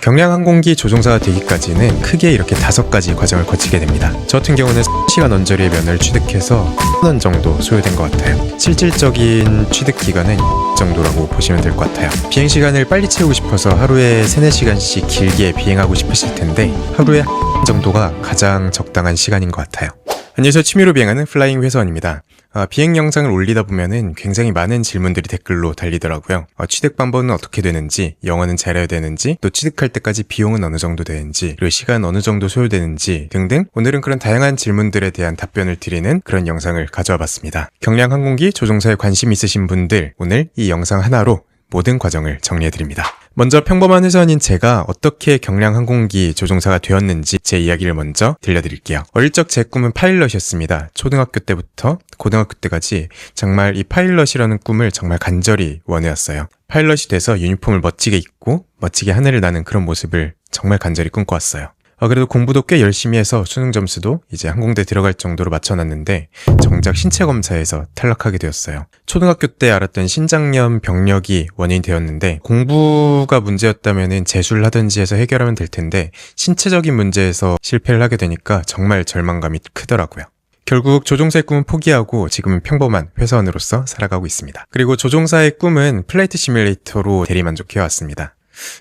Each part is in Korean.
경량항공기 조종사가 되기까지는 크게 이렇게 다섯 가지 과정을 거치게 됩니다. 저 같은 경우는 시간 언저리의 면을 취득해서 1년 정도 소요된 것 같아요. 실질적인 취득 기간은 정도라고 보시면 될 것 같아요. 비행 시간을 빨리 채우고 싶어서 하루에 3, 4시간씩 길게 비행하고 싶으실 텐데 하루에 정도가 가장 적당한 시간인 것 같아요. 안녕하세요. 취미로 비행하는 플라잉 회사원입니다. 아, 비행 영상을 올리다 보면은 굉장히 많은 질문들이 댓글로 달리더라고요. 아, 취득 방법은 어떻게 되는지, 영어는 잘해야 되는지, 또 취득할 때까지 비용은 어느 정도 되는지, 그리고 시간 어느 정도 소요되는지 등등 오늘은 그런 다양한 질문들에 대한 답변을 드리는 그런 영상을 가져와 봤습니다. 경량 항공기 조종사에 관심 있으신 분들 오늘 이 영상 하나로 모든 과정을 정리해드립니다. 먼저 평범한 회사원인 제가 어떻게 경량 항공기 조종사가 되었는지 제 이야기를 먼저 들려드릴게요. 어릴 적 제 꿈은 파일럿이었습니다. 초등학교 때부터 고등학교 때까지 정말 이 파일럿이라는 꿈을 정말 간절히 원해왔어요. 파일럿이 돼서 유니폼을 멋지게 입고 멋지게 하늘을 나는 그런 모습을 정말 간절히 꿈꿔왔어요. 아, 그래도 공부도 꽤 열심히 해서 수능 점수도 이제 항공대 들어갈 정도로 맞춰놨는데 정작 신체 검사에서 탈락하게 되었어요. 초등학교 때 알았던 신장염 병력이 원인이 되었는데 공부가 문제였다면 재수를 하든지 해서 해결하면 될 텐데 신체적인 문제에서 실패를 하게 되니까 정말 절망감이 크더라고요. 결국 조종사의 꿈은 포기하고 지금은 평범한 회사원으로서 살아가고 있습니다. 그리고 조종사의 꿈은 플라이트 시뮬레이터로 대리만족해왔습니다.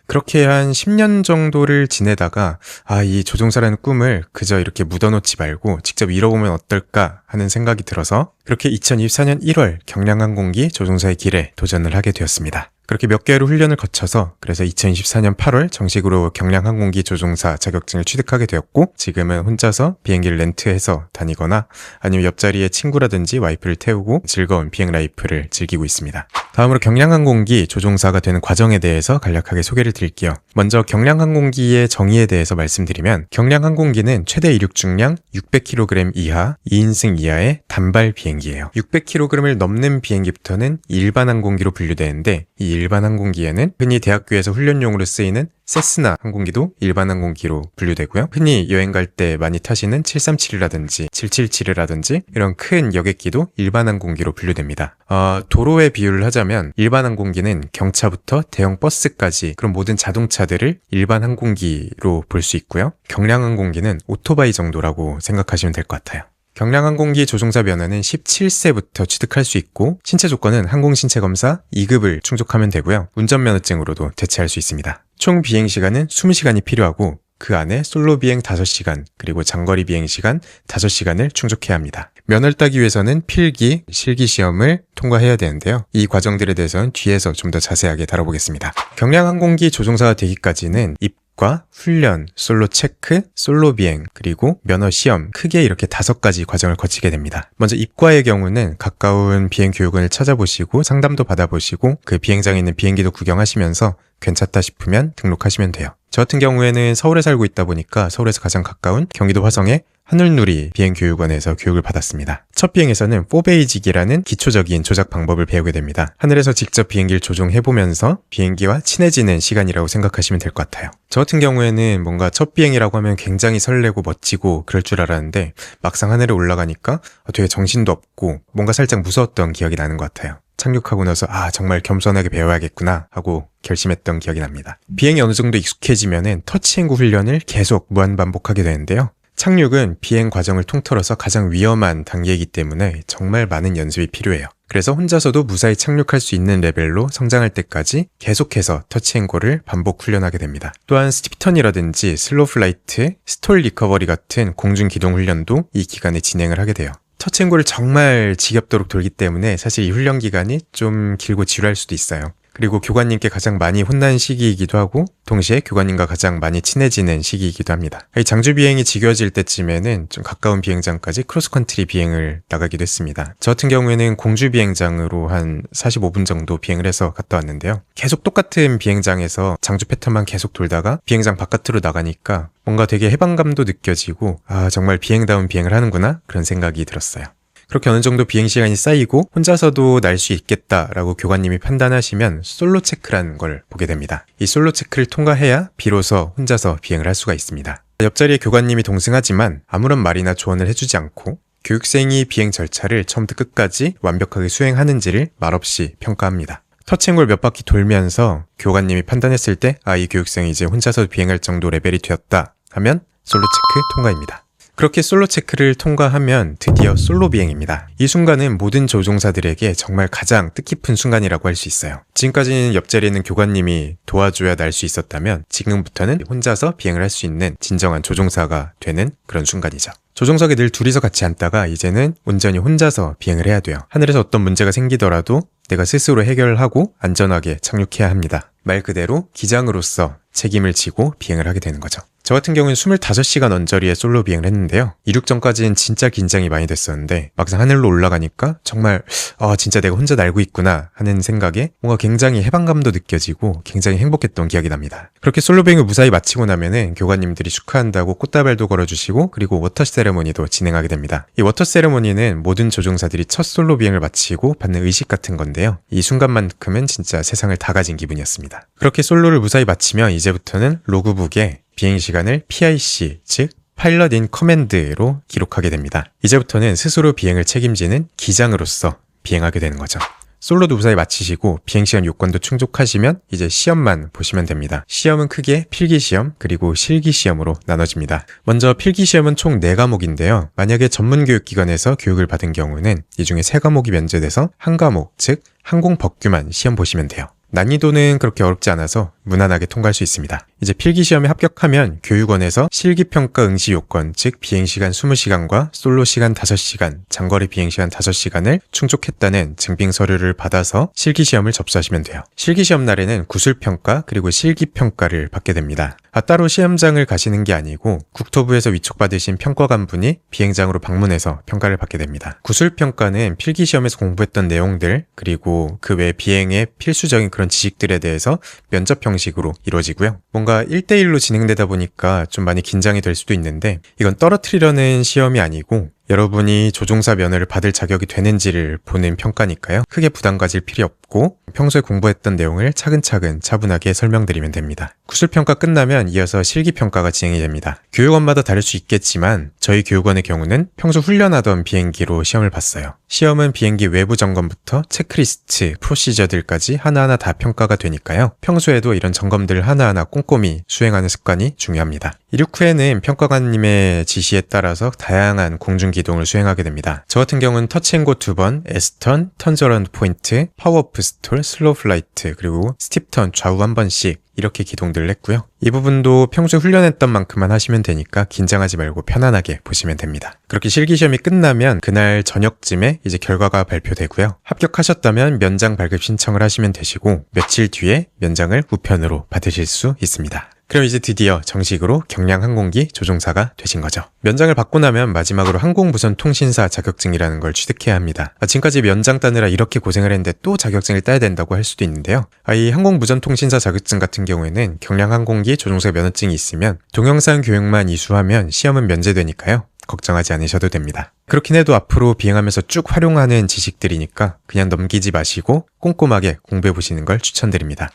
그렇게 한 10년 정도를 지내다가 아, 이 조종사라는 꿈을 그저 이렇게 묻어놓지 말고 직접 이뤄보면 어떨까 하는 생각이 들어서 그렇게 2024년 1월 경량항공기 조종사의 길에 도전을 하게 되었습니다. 그렇게 몇 개월의 훈련을 거쳐서 그래서 2024년 8월 정식으로 경량항공기 조종사 자격증을 취득하게 되었고 지금은 혼자서 비행기를 렌트해서 다니거나 아니면 옆자리에 친구라든지 와이프를 태우고 즐거운 비행 라이프를 즐기고 있습니다. 다음으로 경량항공기 조종사가 되는 과정에 대해서 간략하게 소개를 드릴게요. 먼저 경량항공기의 정의에 대해서 말씀드리면 경량항공기는 최대 이륙 중량 600kg 이하 2인승 이하의 단발 비행기예요. 600kg을 넘는 비행기부터는 일반 항공기로 분류되는데 이 일반 항공기에는 흔히 대학교에서 훈련용으로 쓰이는 세스나 항공기도 일반 항공기로 분류되고요. 흔히 여행 갈 때 많이 타시는 737이라든지 777이라든지 이런 큰 여객기도 일반 항공기로 분류됩니다. 어, 도로에 비유를 하자면 일반 항공기는 경차부터 대형 버스까지 그런 모든 자동차들을 일반 항공기로 볼 수 있고요. 경량 항공기는 오토바이 정도라고 생각하시면 될 것 같아요. 경량항공기 조종사 면허는 17세부터 취득할 수 있고 신체 조건은 항공신체 검사 2급을 충족하면 되고요. 운전면허증으로도 대체할 수 있습니다. 총 비행시간은 20시간이 필요하고 그 안에 솔로 비행 5시간 그리고 장거리 비행 시간 5시간을 충족해야 합니다. 면허를 따기 위해서는 필기, 실기 시험을 통과해야 되는데요. 이 과정들에 대해서는 뒤에서 좀 더 자세하게 다뤄보겠습니다. 경량항공기 조종사가 되기까지는 입과 훈련, 솔로 체크, 솔로 비행, 그리고 면허 시험 크게 이렇게 다섯 가지 과정을 거치게 됩니다. 먼저 입과의 경우는 가까운 비행 교육원을 찾아보시고 상담도 받아보시고 그 비행장에 있는 비행기도 구경하시면서 괜찮다 싶으면 등록하시면 돼요. 저 같은 경우에는 서울에 살고 있다 보니까 서울에서 가장 가까운 경기도 화성의 하늘누리 비행교육원에서 교육을 받았습니다. 첫 비행에서는 포베이직이라는 기초적인 조작 방법을 배우게 됩니다. 하늘에서 직접 비행기를 조종해보면서 비행기와 친해지는 시간이라고 생각하시면 될 것 같아요. 저 같은 경우에는 뭔가 첫 비행이라고 하면 굉장히 설레고 멋지고 그럴 줄 알았는데 막상 하늘에 올라가니까 되게 정신도 없고 뭔가 살짝 무서웠던 기억이 나는 것 같아요. 착륙하고 나서 아 정말 겸손하게 배워야겠구나 하고 결심했던 기억이 납니다. 비행이 어느 정도 익숙해지면은 터치행구 훈련을 계속 무한 반복하게 되는데요. 착륙은 비행 과정을 통틀어서 가장 위험한 단계이기 때문에 정말 많은 연습이 필요해요. 그래서 혼자서도 무사히 착륙할 수 있는 레벨로 성장할 때까지 계속해서 터치앤고를 반복 훈련하게 됩니다. 또한 스티프턴이라든지 슬로우 플라이트, 스톨 리커버리 같은 공중 기동 훈련도 이 기간에 진행을 하게 돼요. 터치앤고를 정말 지겹도록 돌기 때문에 사실 이 훈련 기간이 좀 길고 지루할 수도 있어요. 그리고 교관님께 가장 많이 혼난 시기이기도 하고 동시에 교관님과 가장 많이 친해지는 시기이기도 합니다. 이 장주 비행이 지겨워질 때쯤에는 좀 가까운 비행장까지 크로스컨트리 비행을 나가기도 했습니다. 저 같은 경우에는 공주 비행장으로 한 45분 정도 비행을 해서 갔다 왔는데요. 계속 똑같은 비행장에서 장주 패턴만 계속 돌다가 비행장 바깥으로 나가니까 뭔가 되게 해방감도 느껴지고 아 정말 비행다운 비행을 하는구나 그런 생각이 들었어요. 그렇게 어느 정도 비행 시간이 쌓이고 혼자서도 날 수 있겠다라고 교관님이 판단하시면 솔로 체크라는 걸 보게 됩니다. 이 솔로 체크를 통과해야 비로소 혼자서 비행을 할 수가 있습니다. 옆자리에 교관님이 동승하지만 아무런 말이나 조언을 해주지 않고 교육생이 비행 절차를 처음부터 끝까지 완벽하게 수행하는지를 말없이 평가합니다. 터치앤골 몇 바퀴 돌면서 교관님이 판단했을 때 아 이 교육생이 이제 혼자서 비행할 정도 레벨이 되었다 하면 솔로 체크 통과입니다. 그렇게 솔로 체크를 통과하면 드디어 솔로 비행입니다. 이 순간은 모든 조종사들에게 정말 가장 뜻깊은 순간이라고 할 수 있어요. 지금까지는 옆자리에 있는 교관님이 도와줘야 날 수 있었다면 지금부터는 혼자서 비행을 할 수 있는 진정한 조종사가 되는 그런 순간이죠. 조종석에 늘 둘이서 같이 앉다가 이제는 온전히 혼자서 비행을 해야 돼요. 하늘에서 어떤 문제가 생기더라도 내가 스스로 해결하고 안전하게 착륙해야 합니다. 말 그대로 기장으로서 책임을 지고 비행을 하게 되는 거죠. 저 같은 경우는 25시간 언저리에 솔로 비행을 했는데요. 이륙 전까지는 진짜 긴장이 많이 됐었는데 막상 하늘로 올라가니까 정말 아 진짜 내가 혼자 날고 있구나 하는 생각에 뭔가 굉장히 해방감도 느껴지고 굉장히 행복했던 기억이 납니다. 그렇게 솔로 비행을 무사히 마치고 나면은 교관님들이 축하한다고 꽃다발도 걸어주시고 그리고 워터 세레모니도 진행하게 됩니다. 이 워터 세레모니는 모든 조종사들이 첫 솔로 비행을 마치고 받는 의식 같은 건데요. 이 순간만큼은 진짜 세상을 다 가진 기분이었습니다. 그렇게 솔로를 무사히 마치면 이제부터는 로그북에 비행 시간을 PIC, 즉 파일럿 인 커맨드로 기록하게 됩니다. 이제부터는 스스로 비행을 책임지는 기장으로서 비행하게 되는 거죠. 솔로도 무사히 마치시고 비행시간 요건도 충족하시면 이제 시험만 보시면 됩니다. 시험은 크게 필기시험 그리고 실기시험으로 나눠집니다. 먼저 필기시험은 총 4과목인데요. 만약에 전문교육기관에서 교육을 받은 경우는 이 중에 3과목이 면제돼서 한 과목, 즉 항공법규만 시험 보시면 돼요. 난이도는 그렇게 어렵지 않아서 무난하게 통과할 수 있습니다. 이제 필기시험에 합격하면 교육원에서 실기평가 응시 요건, 즉 비행시간 20시간과 솔로 시간 5시간, 장거리 비행시간 5시간을 충족했다는 증빙 서류를 받아서 실기시험을 접수하시면 돼요. 실기시험 날에는 구술평가 그리고 실기평가를 받게 됩니다. 아, 따로 시험장을 가시는 게 아니고 국토부에서 위촉받으신 평가관 분이 비행장으로 방문해서 평가를 받게 됩니다. 구술평가는 필기시험에서 공부했던 내용들 그리고 그 외 비행의 필수적인 그런 지식들에 대해서 면접 형식 으로 이루어지고요. 뭔가 1대1로 진행되다 보니까 좀 많이 긴장이 될 수도 있는데 이건 떨어뜨리려는 시험이 아니고 여러분이 조종사 면허를 받을 자격이 되는지를 보는 평가니까요. 크게 부담 가질 필요 없고 평소에 공부했던 내용을 차근차근 차분하게 설명드리면 됩니다. 구술평가 끝나면 이어서 실기평가가 진행이 됩니다. 교육원마다 다를 수 있겠지만 저희 교육원의 경우는 평소 훈련하던 비행기로 시험을 봤어요. 시험은 비행기 외부 점검부터 체크리스트, 프로시저들까지 하나하나 다 평가가 되니까요. 평소에도 이런 점검들 하나하나 꼼꼼히 수행하는 습관이 중요합니다. 이륙 후에는 평가관님의 지시에 따라서 다양한 공중 기 동을 수행하게 됩니다. 저 같은 경우는 터치앤고 두 번, 에스턴, 턴저런드 포인트, 파워업 스톨, 슬로우 플라이트, 그리고 스팁턴 좌우 한 번씩 이렇게 기동들을 했고요. 이 부분도 평소에 훈련했던 만큼만 하시면 되니까 긴장하지 말고 편안하게 보시면 됩니다. 그렇게 실기시험이 끝나면 그날 저녁쯤에 이제 결과가 발표되고요. 합격하셨다면 면장 발급 신청을 하시면 되시고 며칠 뒤에 면장을 우편으로 받으실 수 있습니다. 그럼 이제 드디어 정식으로 경량항공기 조종사가 되신 거죠. 면장을 받고 나면 마지막으로 항공무선 통신사 자격증이라는 걸 취득해야 합니다. 아, 지금까지 면장 따느라 이렇게 고생을 했는데 또 자격증을 따야 된다고 할 수도 있는데요. 아, 이 항공무선통신사 자격증 같은 경우에는 경량항공기 조종사 면허증이 있으면 동영상 교육만 이수하면 시험은 면제되니까요. 걱정하지 않으셔도 됩니다. 그렇긴 해도 앞으로 비행하면서 쭉 활용하는 지식들이니까 그냥 넘기지 마시고 꼼꼼하게 공부해 보시는 걸 추천드립니다.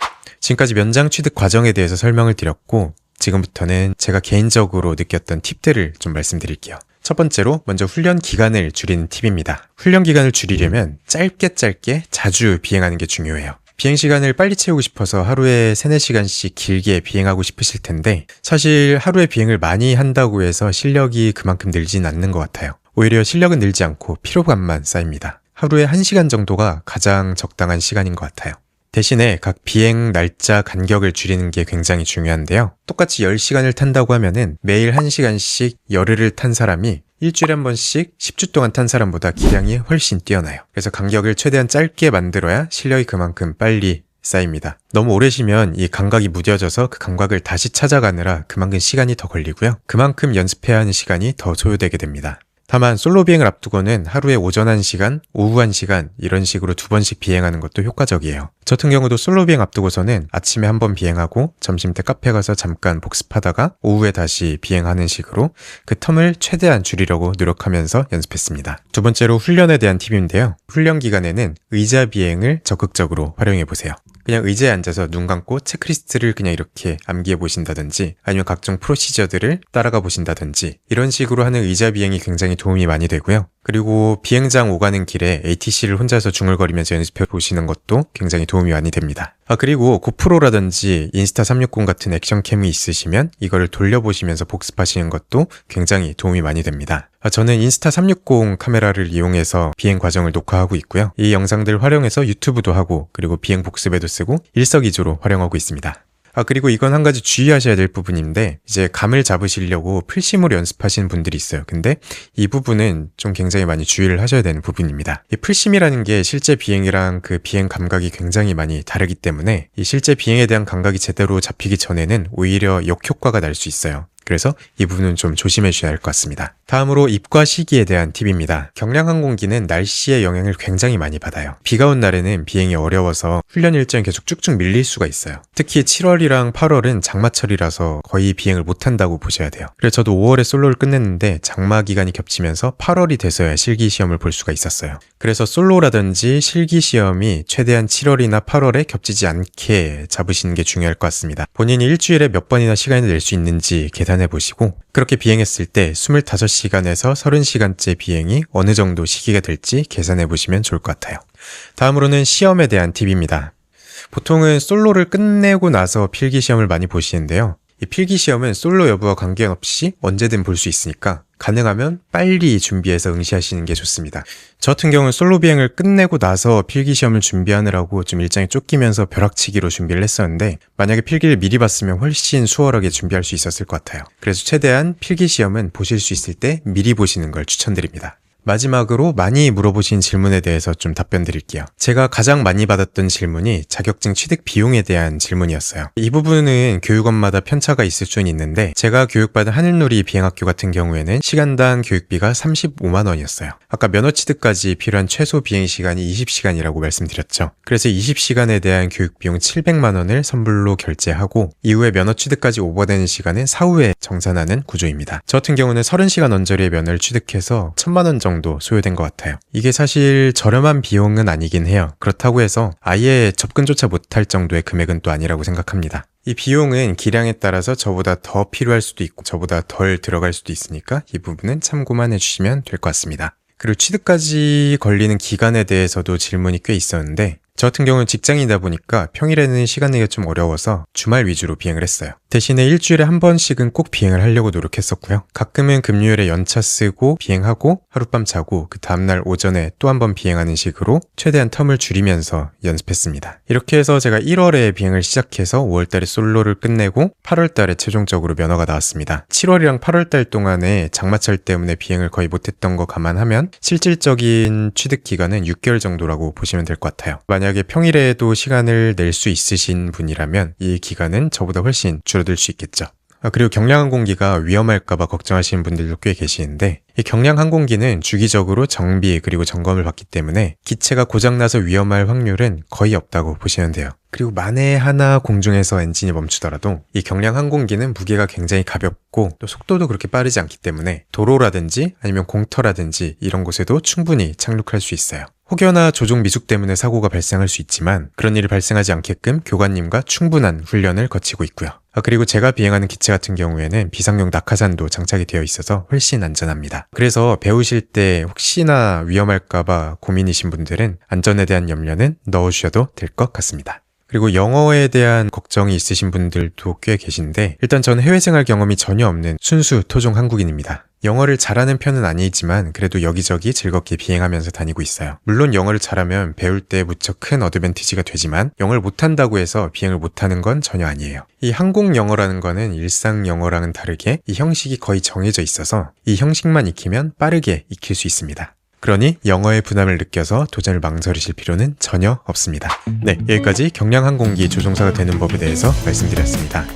지금까지 면장 취득 과정에 대해서 설명을 드렸고 지금부터는 제가 개인적으로 느꼈던 팁들을 좀 말씀드릴게요. 첫 번째로 먼저 훈련 기간을 줄이는 팁입니다. 훈련 기간을 줄이려면 짧게 짧게 자주 비행하는 게 중요해요. 비행 시간을 빨리 채우고 싶어서 하루에 3, 4시간씩 길게 비행하고 싶으실 텐데 사실 하루에 비행을 많이 한다고 해서 실력이 그만큼 늘진 않는 것 같아요. 오히려 실력은 늘지 않고 피로감만 쌓입니다. 하루에 1시간 정도가 가장 적당한 시간인 것 같아요. 대신에 각 비행 날짜 간격을 줄이는 게 굉장히 중요한데요. 똑같이 10시간을 탄다고 하면은 매일 1시간씩 열흘을 탄 사람이 일주일에 한 번씩 10주 동안 탄 사람보다 기량이 훨씬 뛰어나요. 그래서 간격을 최대한 짧게 만들어야 실력이 그만큼 빨리 쌓입니다. 너무 오래 쉬면 이 감각이 무뎌져서 그 감각을 다시 찾아가느라 그만큼 시간이 더 걸리고요. 그만큼 연습해야 하는 시간이 더 소요되게 됩니다. 다만 솔로 비행을 앞두고는 하루에 오전 1시간, 오후 1시간 이런 식으로 두 번씩 비행하는 것도 효과적이에요. 저 같은 경우도 솔로 비행 앞두고서는 아침에 한 번 비행하고 점심 때 카페 가서 잠깐 복습하다가 오후에 다시 비행하는 식으로 그 텀을 최대한 줄이려고 노력하면서 연습했습니다. 두 번째로 훈련에 대한 팁인데요. 훈련 기간에는 의자 비행을 적극적으로 활용해 보세요. 그냥 의자에 앉아서 눈 감고 체크리스트를 그냥 이렇게 암기해 보신다든지 아니면 각종 프로시저들을 따라가 보신다든지 이런 식으로 하는 의자 비행이 굉장히 도움이 많이 되고요. 그리고 비행장 오가는 길에 ATC를 혼자서 중얼거리면서 연습해 보시는 것도 굉장히 도움이 많이 됩니다. 아, 그리고 고프로라든지 인스타 360 같은 액션캠이 있으시면 이거를 돌려보시면서 복습하시는 것도 굉장히 도움이 많이 됩니다. 아, 저는 인스타 360 카메라를 이용해서 비행 과정을 녹화하고 있고요. 이 영상들 활용해서 유튜브도 하고 그리고 비행 복습에도 쓰고 일석이조로 활용하고 있습니다. 아, 그리고 이건 한 가지 주의하셔야 될 부분인데, 이제 감을 잡으시려고 필심으로 연습하시는 분들이 있어요. 근데 이 부분은 좀 굉장히 많이 주의를 하셔야 되는 부분입니다. 이 필심이라는 게 실제 비행이랑 그 비행 감각이 굉장히 많이 다르기 때문에 이 실제 비행에 대한 감각이 제대로 잡히기 전에는 오히려 역효과가 날 수 있어요. 그래서 이 부분은 좀 조심해 주셔야 할 것 같습니다. 다음으로 입과 시기에 대한 팁입니다. 경량 항공기는 날씨의 영향을 굉장히 많이 받아요. 비가 온 날에는 비행이 어려워서 훈련 일정이 계속 쭉쭉 밀릴 수가 있어요. 특히 7월이랑 8월은 장마철이라서 거의 비행을 못 한다고 보셔야 돼요. 그래서 저도 5월에 솔로를 끝냈는데 장마 기간이 겹치면서 8월이 돼서야 실기 시험을 볼 수가 있었어요. 그래서 솔로라든지 실기 시험이 최대한 7월이나 8월에 겹치지 않게 잡으시는 게 중요할 것 같습니다. 본인이 일주일에 몇 번이나 시간을 낼 수 있는지 계산 해 보시고 그렇게 비행했을 때 25시간에서 30시간째 비행이 어느 정도 시기가 될지 계산해 보시면 좋을 것 같아요. 다음으로는 시험에 대한 팁입니다. 보통은 솔로를 끝내고 나서 필기 시험을 많이 보시는데요. 이 필기 시험은 솔로 여부와 관계없이 언제든 볼 수 있으니까 가능하면 빨리 준비해서 응시하시는 게 좋습니다. 저 같은 경우는 솔로 비행을 끝내고 나서 필기 시험을 준비하느라고 좀 일정이 쫓기면서 벼락치기로 준비를 했었는데 만약에 필기를 미리 봤으면 훨씬 수월하게 준비할 수 있었을 것 같아요. 그래서 최대한 필기 시험은 보실 수 있을 때 미리 보시는 걸 추천드립니다. 마지막으로 많이 물어보신 질문에 대해서 좀 답변 드릴게요. 제가 가장 많이 받았던 질문이 자격증 취득 비용에 대한 질문이었어요. 이 부분은 교육원마다 편차가 있을 수는 있는데 제가 교육받은 하늘놀이 비행학교 같은 경우에는 시간당 교육비가 35만 원이었어요. 아까 면허 취득까지 필요한 최소 비행 시간이 20시간이라고 말씀드렸죠. 그래서 20시간에 대한 교육 비용 700만 원을 선불로 결제하고 이후에 면허 취득까지 오버되는 시간은 사후에 정산하는 구조입니다. 저 같은 경우는 30시간 언저리의 면허를 취득해서 1000만 원 정도 정도 소요된 것 같아요. 이게 사실 저렴한 비용은 아니긴 해요. 그렇다고 해서 아예 접근조차 못할 정도의 금액은 또 아니라고 생각합니다. 이 비용은 기량에 따라서 저보다 더 필요할 수도 있고 저보다 덜 들어갈 수도 있으니까 이 부분은 참고만 해주시면 될 것 같습니다. 그리고 취득까지 걸리는 기간에 대해서도 질문이 꽤 있었는데 저 같은 경우는 직장이다 보니까 평일에는 시간 내기가 좀 어려워서 주말 위주로 비행을 했어요. 대신에 일주일에 한 번씩은 꼭 비행을 하려고 노력했었고요. 가끔은 금요일에 연차 쓰고 비행하고 하룻밤 자고 그 다음날 오전에 또 한 번 비행하는 식으로 최대한 텀을 줄이면서 연습했습니다. 이렇게 해서 제가 1월에 비행을 시작해서 5월달에 솔로를 끝내고 8월달에 최종적으로 면허가 나왔습니다. 7월이랑 8월달 동안에 장마철 때문에 비행을 거의 못했던 거 감안하면 실질적인 취득 기간은 6개월 정도라고 보시면 될 것 같아요. 만약 에 평일에도 시간을 낼 수 있으신 분이라면 이 기간은 저보다 훨씬 줄어들 수 있겠죠. 아, 그리고 경량 항공기가 위험할까봐 걱정하시는 분들도 꽤 계시는데 이 경량 항공기는 주기적으로 정비 그리고 점검을 받기 때문에 기체가 고장나서 위험할 확률은 거의 없다고 보시면 돼요. 그리고 만에 하나 공중에서 엔진이 멈추더라도 이 경량 항공기는 무게가 굉장히 가볍고 또 속도도 그렇게 빠르지 않기 때문에 도로라든지 아니면 공터라든지 이런 곳에도 충분히 착륙할 수 있어요. 혹여나 조종 미숙 때문에 사고가 발생할 수 있지만 그런 일이 발생하지 않게끔 교관님과 충분한 훈련을 거치고 있고요. 아, 그리고 제가 비행하는 기체 같은 경우에는 비상용 낙하산도 장착이 되어 있어서 훨씬 안전합니다. 그래서 배우실 때 혹시나 위험할까봐 고민이신 분들은 안전에 대한 염려는 넣어주셔도 될 것 같습니다. 그리고 영어에 대한 걱정이 있으신 분들도 꽤 계신데 일단 저는 해외 생활 경험이 전혀 없는 순수 토종 한국인입니다. 영어를 잘하는 편은 아니지만 그래도 여기저기 즐겁게 비행하면서 다니고 있어요. 물론 영어를 잘하면 배울 때 무척 큰 어드밴티지가 되지만 영어를 못한다고 해서 비행을 못하는 건 전혀 아니에요. 이 항공 영어라는 거는 일상 영어랑은 다르게 이 형식이 거의 정해져 있어서 이 형식만 익히면 빠르게 익힐 수 있습니다. 그러니 영어의 부담을 느껴서 도전을 망설이실 필요는 전혀 없습니다. 네, 여기까지 경량항공기 조종사가 되는 법에 대해서 말씀드렸습니다.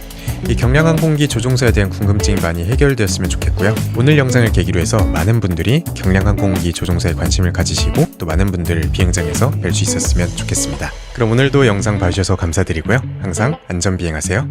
이 경량항공기 조종사에 대한 궁금증이 많이 해결되었으면 좋겠고요. 오늘 영상을 계기로 해서 많은 분들이 경량항공기 조종사에 관심을 가지시고 또 많은 분들을 비행장에서 뵐 수 있었으면 좋겠습니다. 그럼 오늘도 영상 봐주셔서 감사드리고요. 항상 안전 비행하세요.